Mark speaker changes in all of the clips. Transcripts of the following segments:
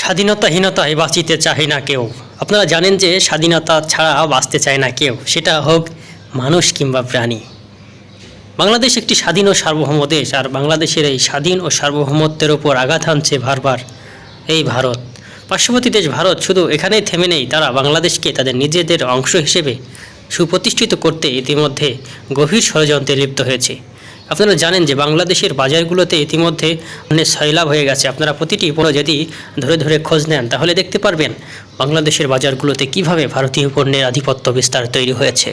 Speaker 1: স্বাধীনতাহীনতায় বাঁচিতে চায় না কেউ। আপনারা জানেন যে স্বাধীনতা ছাড়া বাঁচতে চায় না কেউ। সেটা হোক মানুষ কিংবা প্রাণী। বাংলাদেশ একটি স্বাধীন ও সার্বভৌম দেশ, আর বাংলাদেশের এই স্বাধীন ও সার্বভৌমত্বের ওপর আঘাত হানছে বারবার এই ভারত। পার্শ্ববর্তী দেশ ভারত শুধু এখানেই থেমে নেই, তারা বাংলাদেশকে তাদের নিজেদের অংশ হিসেবে সুপ্রতিষ্ঠিত করতে ইতিমধ্যে গভীর ষড়যন্ত্রে লিপ্ত হয়েছে। আপনারা জানেন যে বাংলাদেশের বাজারগুলোতে ইতিমধ্যে অনেক সয়লাভ হয়ে গেছে। আপনারা প্রতিটি পণ্য যদি ধরে ধরে খোঁজ নেন, তাহলে দেখতে পারবেন বাংলাদেশের বাজারগুলোতে কীভাবে ভারতীয় পণ্যের আধিপত্য বিস্তার তৈরি হয়েছে।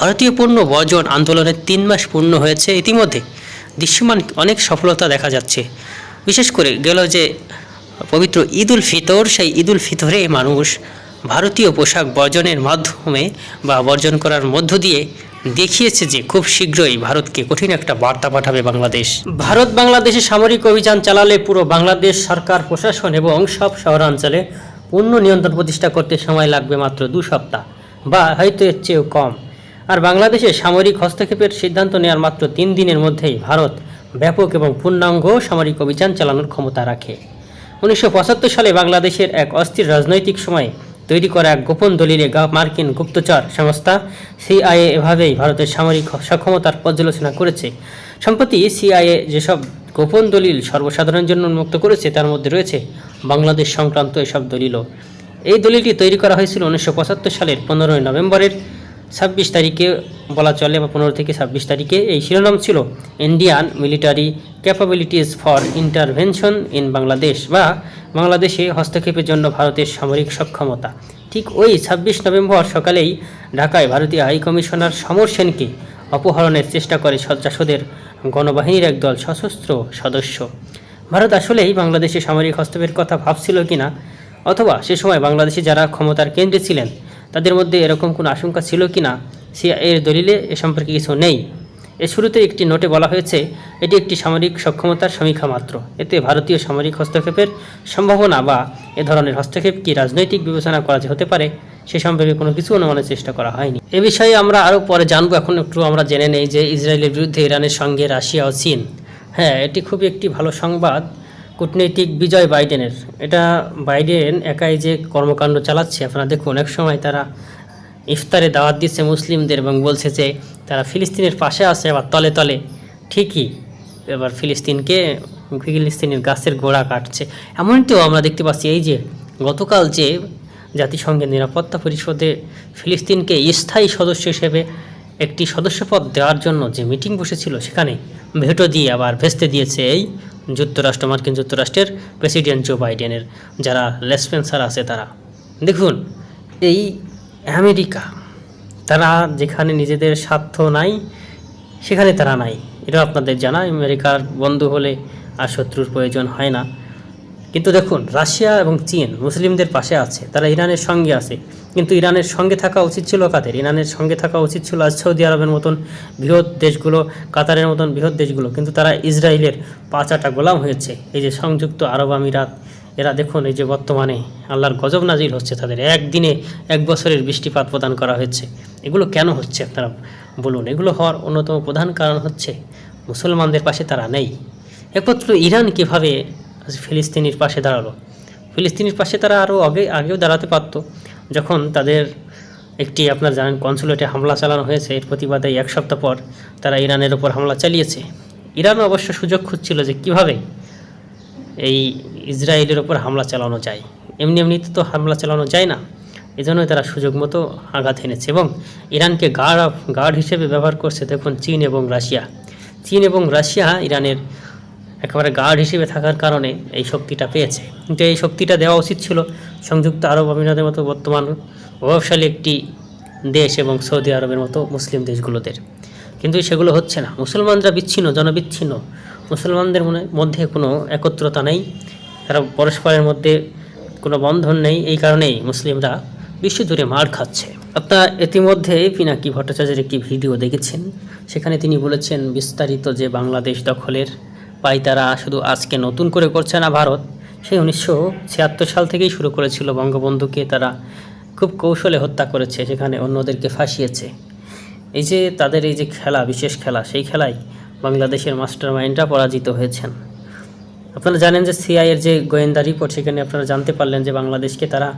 Speaker 1: ভারতীয় পণ্য বর্জন আন্দোলনের তিন মাস পূর্ণ হয়েছে ইতিমধ্যে। দৃশ্যমান অনেক সফলতা দেখা যাচ্ছে। বিশেষ করে গেল যে পবিত্র ঈদ উল ফিতর, সেই ঈদ উল ফিতরে মানুষ ভারতীয় পোশাক বর্জনের মাধ্যমে বা বর্জন করার মধ্য দিয়ে দেখিয়েছে যে খুব শীঘ্রই ভারতকে কঠিন একটা বার্তা পাঠাবে বাংলাদেশ। ভারত বাংলাদেশে সামরিক অভিযান চালালে পুরো বাংলাদেশ সরকার, প্রশাসন এবং সব শহরাঞ্চলে পূর্ণ নিয়ন্ত্রণ প্রতিষ্ঠা করতে সময় লাগবে মাত্র দু সপ্তাহ বা হয়তো এর চেয়েও কম। আর বাংলাদেশে সামরিক হস্তক্ষেপের সিদ্ধান্ত নেওয়ার মাত্র তিন দিনের মধ্যেই ভারত ব্যাপক এবং পূর্ণাঙ্গ সামরিক অভিযান চালানোর ক্ষমতা রাখে। উনিশশো পঁচাত্তর সালে বাংলাদেশের এক অস্থির রাজনৈতিক সময়ে তৈরি করা এক গোপন দলিলে মার্কিন গুপ্তচর সংস্থা সিআইএ এভাবেই ভারতের সামরিক সক্ষমতার পর্যালোচনা করেছে। সম্প্রতি সিআইএ যেসব গোপন দলিল সর্বসাধারণের জন্য উন্মুক্ত করেছে, তার মধ্যে রয়েছে বাংলাদেশ সংক্রান্ত এসব দলিলও। এই দলিলটি তৈরি করা হয়েছিল উনিশশো পঁচাত্তর সালের পনেরোই নভেম্বরের ছাব্বিশ তারিখে বলা চলে বা পনেরো থেকে ছাব্বিশ তারিখে এই শিরোনাম ছিল Indian military capabilities for intervention in Bangladesh বা বাংলাদেশে হস্তক্ষেপের জন্য ভারতের সামরিক সক্ষমতা। ঠিক ওই ছাব্বিশ নভেম্বর সকালেই ঢাকায় ভারতীয় হাই কমিশনার সমর সেনকে অপহরণের চেষ্টা করে সন্ত্রাসদের গণবাহিনীর একদল সশস্ত্র সদস্য। ভারত আসলেই বাংলাদেশে সামরিক হস্তক্ষেপের কথা ভাবছিল কিনা? অথবা সে সময় বাংলাদেশে যারা ক্ষমতার কেন্দ্রে ছিলেন তাদের মধ্যে এরকম কোনো আশঙ্কা ছিল কি না, সে এর দলিলে এ সম্পর্কে কিছু নেই। এর শুরুতে একটি নোটে বলা হয়েছে, এটি একটি সামরিক সক্ষমতার সমীক্ষা মাত্র। এতে ভারতীয় সামরিক হস্তক্ষেপের সম্ভাবনা বা এ ধরনের হস্তক্ষেপ কি রাজনৈতিক বিবেচনা করা যে হতে পারে, সে সম্পর্কে কোনো কিছু অনুমানের চেষ্টা করা হয়নি। এ বিষয়ে আমরা আরও পরে জানব, এখন একটু আমরা জেনে নেই যে ইসরায়েলের বিরুদ্ধে ইরানের সঙ্গে রাশিয়া ও চীন। হ্যাঁ এটি খুবই একটি ভালো সংবাদ। কূটনৈতিক বিজয় বাইডেনের। এটা বাইডেন একাই যে কর্মকাণ্ড চালাচ্ছে, আপনারা দেখুন এক সময় তারা ইফতারে দাওয়াত দিচ্ছে মুসলিমদের এবং বলছে যে তারা ফিলিস্তিনের পাশে আছে, আবার তলে তলে। ঠিকই, এবার ফিলিস্তিনকে ফিলিস্তিনের গাছের গোড়া কাটছে। এমনটিও আমরা দেখতে পাচ্ছি, এই যে গতকাল যে জাতিসংঘের নিরাপত্তা পরিষদে ফিলিস্তিনকে স্থায়ী সদস্য হিসেবে একটি সদস্যপদ দেওয়ার জন্য যে মিটিং বসেছিল, সেখানে ভেটো দিয়ে আবার ভেস্তে দিয়েছে এই যুক্তরাষ্ট্র, মার্কিন যুক্তরাষ্ট্রের প্রেসিডেন্ট জো বাইডেনের যারা লেসপেন্সার আছে তারা। দেখুন, এই আমেরিকা, তারা যেখানে নিজেদের স্বার্থ নাই, সেখানে তারা নাই। এটা আপনাদের জানা, আমেরিকার বন্ধু হলে আর শত্রুর প্রয়োজন হয় না। কিন্তু দেখুন, রাশিয়া এবং চীন মুসলিমদের পাশে আছে, তারা ইরানের সঙ্গে আছে। কিন্তু ইরানের সঙ্গে থাকা উচিত ছিল কাদের? ইরানের সঙ্গে থাকা উচিত ছিল আজ সৌদি আরবের মতন বৃহৎ দেশগুলো, কাতারের মতন বৃহৎ দেশগুলো। কিন্তু তারা ইসরায়েলের পাঁচাটা গোলাম হয়েছে। এই যে সংযুক্ত আরব আমিরাত, এরা দেখুন, এই যে বর্তমানে আল্লাহর গজব নাজিল হচ্ছে তাদের। একদিনে এক বছরের বৃষ্টিপাত প্রদান করা হয়েছে। এগুলো কেন হচ্ছে আপনারা বলুন? এগুলো হওয়ার অন্যতম প্রধান কারণ হচ্ছে, মুসলমানদের পাশে তারা নেই। একমাত্র ইরান কীভাবে ফিলিস্তিনির পাশে দাঁড়াল। ফিলিস্তিনির পাশে তারা আরও আগে, আগেও দাঁড়াতে পারত। যখন তাদের একটি আপনার জানেন কনসুলেটে হামলা চালানো হয়েছে, এর প্রতিবাদে এক সপ্তাহ পর তারা ইরানের ওপর হামলা চালিয়েছে। ইরানও অবশ্য সুযোগ খুঁজছিল যে কীভাবে এই ইসরায়েলের ওপর হামলা চালানো যায়। এমনি এমনিতে তো হামলা চালানো যায় না। এজন্যই তারা সুযোগ মতো আঘাত এনেছে এবং ইরানকে গার্ড অফ গার্ড হিসেবে ব্যবহার করছে দেখুন চীন এবং রাশিয়া। চীন এবং রাশিয়া ইরানের একেবারে গার্ড হিসেবে থাকার কারণে এই শক্তিটা পেয়েছে। কিন্তু এই শক্তিটা দেওয়া উচিত ছিল সংযুক্ত আরব আমিরাতের মতো বর্তমান প্রভাবশালী একটি দেশ এবং সৌদি আরবের মতো মুসলিম দেশগুলোদের। কিন্তু সেগুলো হচ্ছে না। মুসলমানরা বিচ্ছিন্ন, জনবিচ্ছিন্ন। মুসলমানদের মনে, মধ্যে কোনো একত্রতা নেই। তারা পরস্পরের মধ্যে কোনো বন্ধন নেই। এই কারণেই মুসলিমরা বিশ্বজুড়ে মার খাচ্ছে। আপনারা ইতিমধ্যে পিনাকি ভট্টাচার্যের একটি ভিডিও দেখেছেন। সেখানে তিনি বলেছেন, বিস্তারিত যে বাংলাদেশ দখলের পাইতারা শুধু আজকে নতুন করে করছে না ভারত। সেই উনিশশো ছিয়াত্তর সাল থেকেই শুরু করেছিল বঙ্গবন্ধুকে তারা খুব কৌশলে হত্যা করেছে, সেখানে অন্যদেরকে ফাঁসিয়েছে। এই যে তাদের এই যে খেলা, বিশেষ খেলা, সেই খেলায় বাংলাদেশের মাস্টার মাইন্ডরা পরাজিত হয়েছেন। আপনারা জানেন যে সিআইয়ের যে গোয়েন্দা রিপোর্ট, সেখানে আপনারা জানতে পারলেন যে বাংলাদেশকে তারা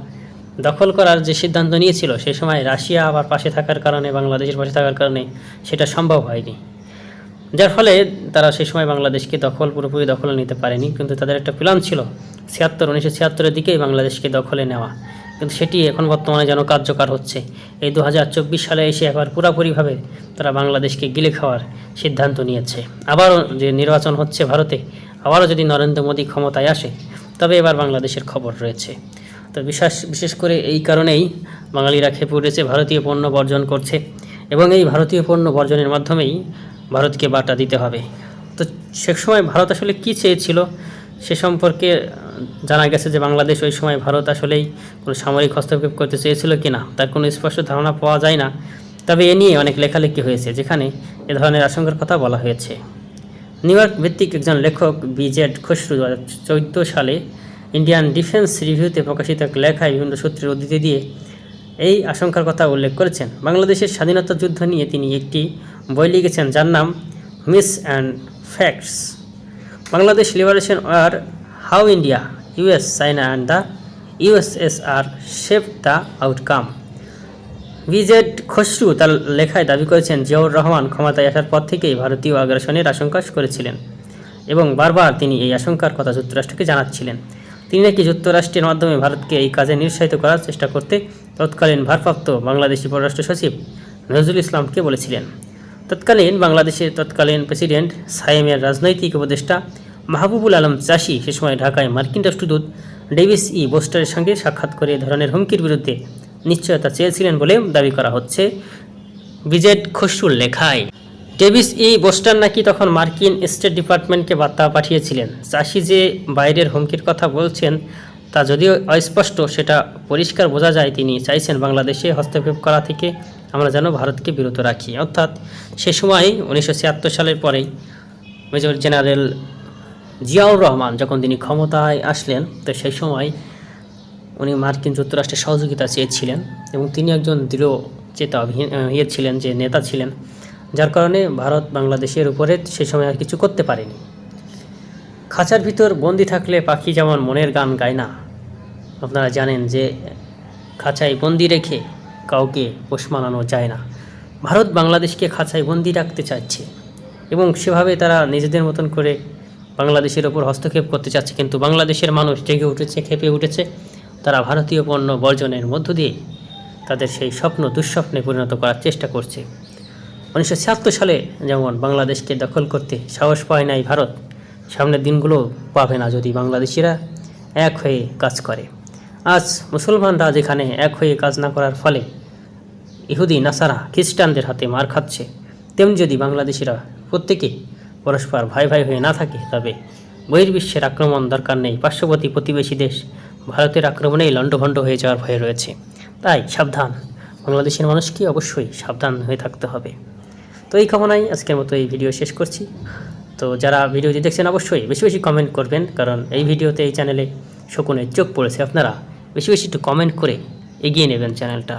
Speaker 1: দখল করার যে সিদ্ধান্ত নিয়েছিল সেই সময় রাশিয়া আবার পাশে থাকার কারণে, বাংলাদেশের পাশে থাকার কারণে সেটা সম্ভব হয়নি। যার ফলে তারা সেই সময় বাংলাদেশকে দখল, পুরোপুরি দখলে নিতে পারেনি। কিন্তু তাদের একটা প্ল্যান ছিল, ছিয়াত্তর, উনিশশো ছিয়াত্তরের দিকেই বাংলাদেশকে দখলে নেওয়া। কিন্তু সেটি এখন বর্তমানে যেন কার্যকর হচ্ছে। এই দু হাজার চব্বিশ সালে এসে আবার পুরোপুরিভাবে তারা বাংলাদেশকে গিলে খাওয়ার সিদ্ধান্ত নিয়েছে। আবারও যে নির্বাচন হচ্ছে ভারতে, আবারও যদি নরেন্দ্র মোদী ক্ষমতায় আসে, তবে এবার বাংলাদেশের খবর রয়েছে। তো বিশেষ বিশেষ করে এই কারণেই বাঙালিরা খেপে উঠেছে, ভারতীয় পণ্য বর্জন করছে। এবং এই ভারতীয় পণ্য বর্জনের মাধ্যমেই ভারতকে বাটা দিতে হবে। তো সে সময় ভারত আসলে কী চেয়েছিল সে সম্পর্কে জানা গেছে যে বাংলাদেশ ওই সময় ভারত আসলেই কোনো সামরিক হস্তক্ষেপ করতে চেয়েছিল কি না তার কোনো স্পষ্ট ধারণা পাওয়া যায় না। তবে এ নিয়ে অনেক লেখালেখি হয়েছে, যেখানে এ ধরনের আশঙ্কার কথা বলা হয়েছে। নিউ ইয়র্ক ভিত্তিক একজন লেখক বিজেড খসরু দু চৌদ্দ সালে ইন্ডিয়ান ডিফেন্স রিভিউতে প্রকাশিত এক লেখায় বিভিন্ন সূত্রের উদ্ধৃতি দিয়ে এই আশঙ্কার কথা উল্লেখ করেছেন। বাংলাদেশের স্বাধীনতা যুদ্ধ নিয়ে তিনি একটি বই লিখেছেন, যার নাম myths and facts. Bangladesh liberation R how India US China and the USSR shape the outcome. BZ Khasru তার লেখায় দাবি করেছেন, জিয়াউর রহমান ক্ষমতায় আসার পর থেকেই ভারতীয় আগ্রাসনের আশঙ্কা করেছিলেন এবং বারবার তিনি এই আশঙ্কার কথা যুক্তরাষ্ট্রকে জানাচ্ছিলেন। তিনি নাকি যুক্তরাষ্ট্রের মাধ্যমে ভারতকে এই কাজে নিরুৎসাহিত করার চেষ্টা করতে তৎকালীন ভারপ্রাপ্ত বাংলাদেশি পররাষ্ট্র সচিব নজরুল ইসলামকে বলেছিলেন। তৎকালীন বাংলাদেশের তৎকালীন প্রেসিডেন্ট সায়েমের রাজনৈতিক উপদেষ্টা মাহবুবুল আলম চাষি সে সময় ঢাকায় মার্কিন রাষ্ট্রদূত ডেভিস ই বোস্টারের সঙ্গে সাক্ষাৎ করে ধরনের হুমকির বিরুদ্ধে নিশ্চয়তা চেয়েছিলেন বলে দাবি করা হচ্ছে। বিজেড খসরুর লেখায়, ডেভিস ই বোস্টার নাকি তখন মার্কিন স্টেট ডিপার্টমেন্টকে বার্তা পাঠিয়েছিলেন। চাষি যে বাইরের হুমকির কথা বলছেন, তা যদিও অস্পষ্ট, সেটা পরিষ্কার বোঝা যায়। তিনি চাইছেন বাংলাদেশে হস্তক্ষেপ করা থেকে আমরা যেন ভারতকে বিরত রাখি। অর্থাৎ সে সময় উনিশশো ছিয়াত্তর সালের পরেই মেজর জেনারেল জিয়াউর রহমান যখন তিনি ক্ষমতায় আসলেন, তো সেই সময় উনি মার্কিন যুক্তরাষ্ট্রের সহযোগিতা চেয়েছিলেন এবং তিনি একজন দৃঢ় চেতা ইয়ে ছিলেন, যে নেতা ছিলেন। যার কারণে ভারত বাংলাদেশের উপরে সে সময় আর কিছু করতে পারেনি। খাঁচার ভিতর বন্দি থাকলে পাখি যেমন মনের গান গায় না। আপনারা জানেন যে খাঁচায় বন্দি রেখে কাউকে পোষ মানানো যায় না। ভারত বাংলাদেশকে খাঁচায় বন্দি রাখতে চাইছে এবং সেভাবে তারা নিজেদের মতন করে বাংলাদেশের ওপর হস্তক্ষেপ করতে চাচ্ছে। কিন্তু বাংলাদেশের মানুষ জেগে উঠেছে, খেপে উঠেছে। তারা ভারতীয় পণ্য বর্জনের মধ্য দিয়ে তাদের সেই স্বপ্ন দুঃস্বপ্নে পরিণত করার চেষ্টা করছে। উনিশশো ছিয়াত্তর সালে যেমন বাংলাদেশকে দখল করতে সাহস পায় নাই ভারত, সামনের দিনগুলো পাবে না যদি বাংলাদেশিরা এক হয়ে কাজ করে। আজ মুসলমানরা যেখানে এক হয়ে কাজ না করার ফলে ইহুদি, নাসারা, খ্রিস্টানদের হাতে মার খাচ্ছে। তেমনি যদি বাংলাদেশিরা প্রত্যেকে পরস্পর ভাই ভাই হয়ে না থাকে, তবে বহির্বিশ্বের আক্রমণ দরকার নেই। পার্শ্ববর্তী প্রতিবেশী দেশ ভারতের আক্রমণেই লণ্ডভণ্ড হয়ে যাওয়ার ভয় রয়েছে। তাই সাবধান। বাংলাদেশের মানুষকে অবশ্যই সাবধান হয়ে থাকতে হবে। তো এই কামনায় আজকের মতো এই ভিডিও শেষ করছি। তো যারা ভিডিওটি দেখছেন, অবশ্যই বেশি বেশি কমেন্ট করবেন, কারণ এই ভিডিওতে, এই চ্যানেলে শকুনের চোখ পড়েছে। আপনারা বেশি বেশি একটু কমেন্ট করে এগিয়ে নেবেন চ্যানেলটা